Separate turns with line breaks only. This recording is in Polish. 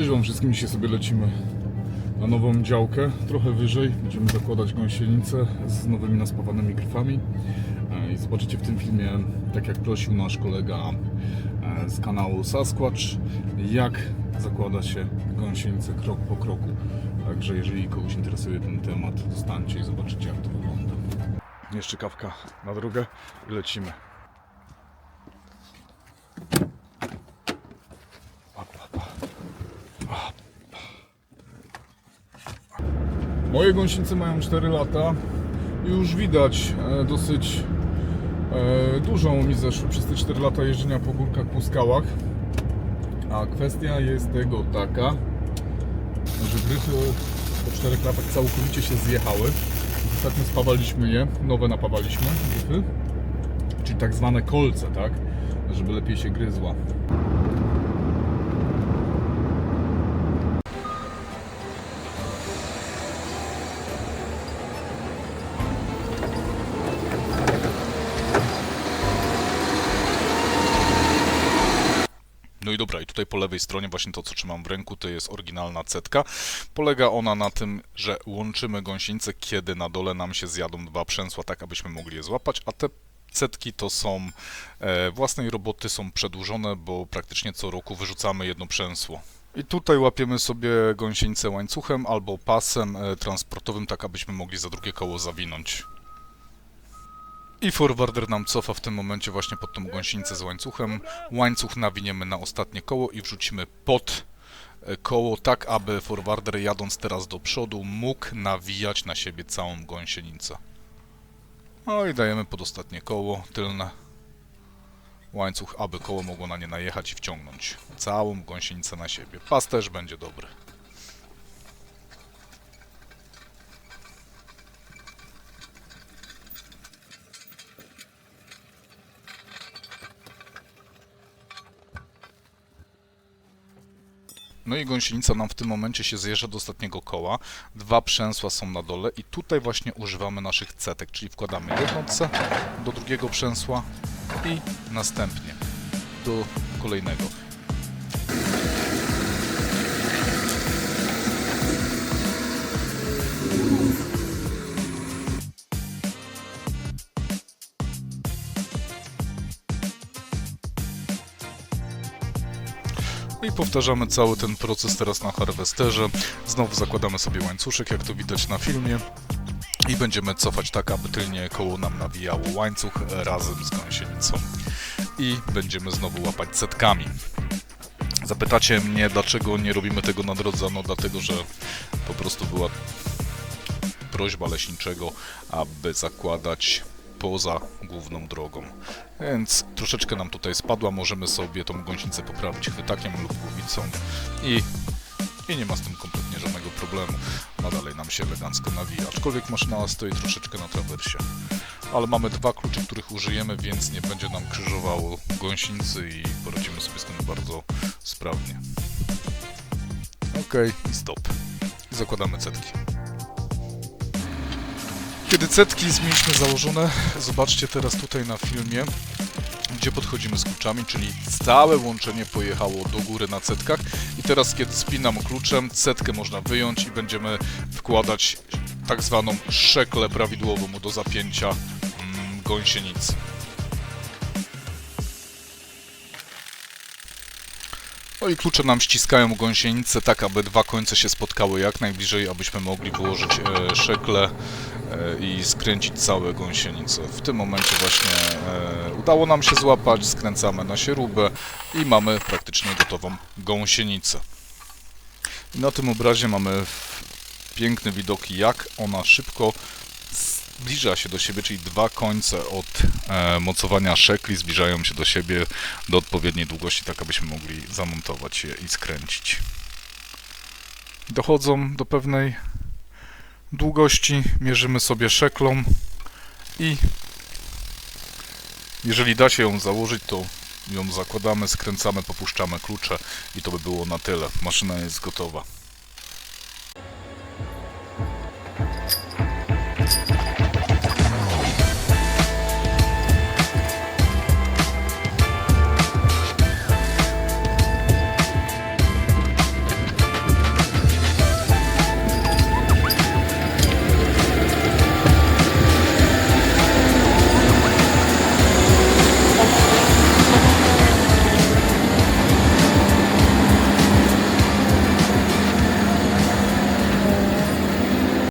Cześć Wam wszystkim, dzisiaj sobie lecimy na nową działkę, trochę wyżej. Będziemy zakładać gąsienicę z nowymi naspawanymi gryfami. E, I zobaczycie w tym filmie, tak jak prosił nasz kolega e, z kanału Sasquatch, jak zakłada się gąsienicę krok po kroku. Także jeżeli kogoś interesuje ten temat, zostańcie i zobaczycie jak to wygląda. Jeszcze kawka na drogę i lecimy. Moje gąsienice mają 4 lata i już widać e, dosyć e, dużą mi zeszły przez te 4 lata jeżdżenia po górkach, po skałach. A kwestia jest tego taka, że gryfy po 4 latach całkowicie się zjechały. Ostatnio spawaliśmy je, nowe napawaliśmy gryfy, czyli tak zwane kolce, tak? Żeby lepiej się gryzła.
No i dobra, i tutaj po lewej stronie właśnie to, co trzymam w ręku, to jest oryginalna cetka. Polega ona na tym, że łączymy gąsienicę, kiedy na dole nam się zjadą dwa przęsła, tak abyśmy mogli je złapać, a te Setki to są e, własnej roboty, są przedłużone, bo praktycznie co roku wyrzucamy jedno przęsło. I tutaj łapiemy sobie gąsienicę łańcuchem albo pasem e, transportowym, tak abyśmy mogli za drugie koło zawinąć. I forwarder nam cofa w tym momencie właśnie pod tą gąsienicę z łańcuchem. Łańcuch nawiniemy na ostatnie koło i wrzucimy pod e, koło, tak aby forwarder jadąc teraz do przodu mógł nawijać na siebie całą gąsienicę. No i dajemy pod ostatnie koło tylne łańcuch, aby koło mogło na nie najechać i wciągnąć całą gąsienicę na siebie. Pas też będzie dobry. No i gąsienica nam w tym momencie się zjeżdża do ostatniego koła. Dwa przęsła są na dole i tutaj właśnie używamy naszych cetek, czyli wkładamy jedną C do drugiego przęsła i następnie do kolejnego. I powtarzamy cały ten proces teraz na harwesterze. Znowu zakładamy sobie łańcuszek, jak to widać na filmie. I będziemy cofać tak, aby tylnie koło nam nawijało łańcuch razem z gąsienicą. I będziemy znowu łapać setkami. Zapytacie mnie, dlaczego nie robimy tego na drodze? No dlatego, że po prostu była prośba leśniczego, aby zakładać poza główną drogą. Więc troszeczkę nam tutaj spadła, możemy sobie tą gąsienicę poprawić chwytakiem lub głowicą i, i nie ma z tym kompletnie żadnego problemu. Ona dalej nam się elegancko nawija, aczkolwiek maszyna stoi troszeczkę na trawersie. Ale mamy dwa klucze, których użyjemy, więc nie będzie nam krzyżowało gąsienicy i poradzimy sobie z tym bardzo sprawnie. Ok, i stop. I zakładamy cetki. Kiedy cetki mieliśmy założone, zobaczcie teraz tutaj na filmie, gdzie podchodzimy z kluczami, czyli całe łączenie pojechało do góry na cetkach i teraz kiedy spinam kluczem, cetkę można wyjąć i będziemy wkładać tak zwaną szeklę prawidłową do zapięcia mm, gąsienicy. No i klucze nam ściskają gąsienicę tak, aby dwa końce się spotkały jak najbliżej, abyśmy mogli wyłożyć e, szekle e, i skręcić całe gąsienice. W tym momencie właśnie e, udało nam się złapać, skręcamy na śrubę i mamy praktycznie gotową gąsienicę. I na tym obrazie mamy piękne widoki, jak ona szybko zbliża się do siebie, czyli dwa końce od e, mocowania szekli zbliżają się do siebie do odpowiedniej długości, tak abyśmy mogli zamontować je i skręcić. Dochodzą do pewnej długości, mierzymy sobie szeklą i jeżeli da się ją założyć, to ją zakładamy, skręcamy, popuszczamy klucze i to by było na tyle. Maszyna jest gotowa.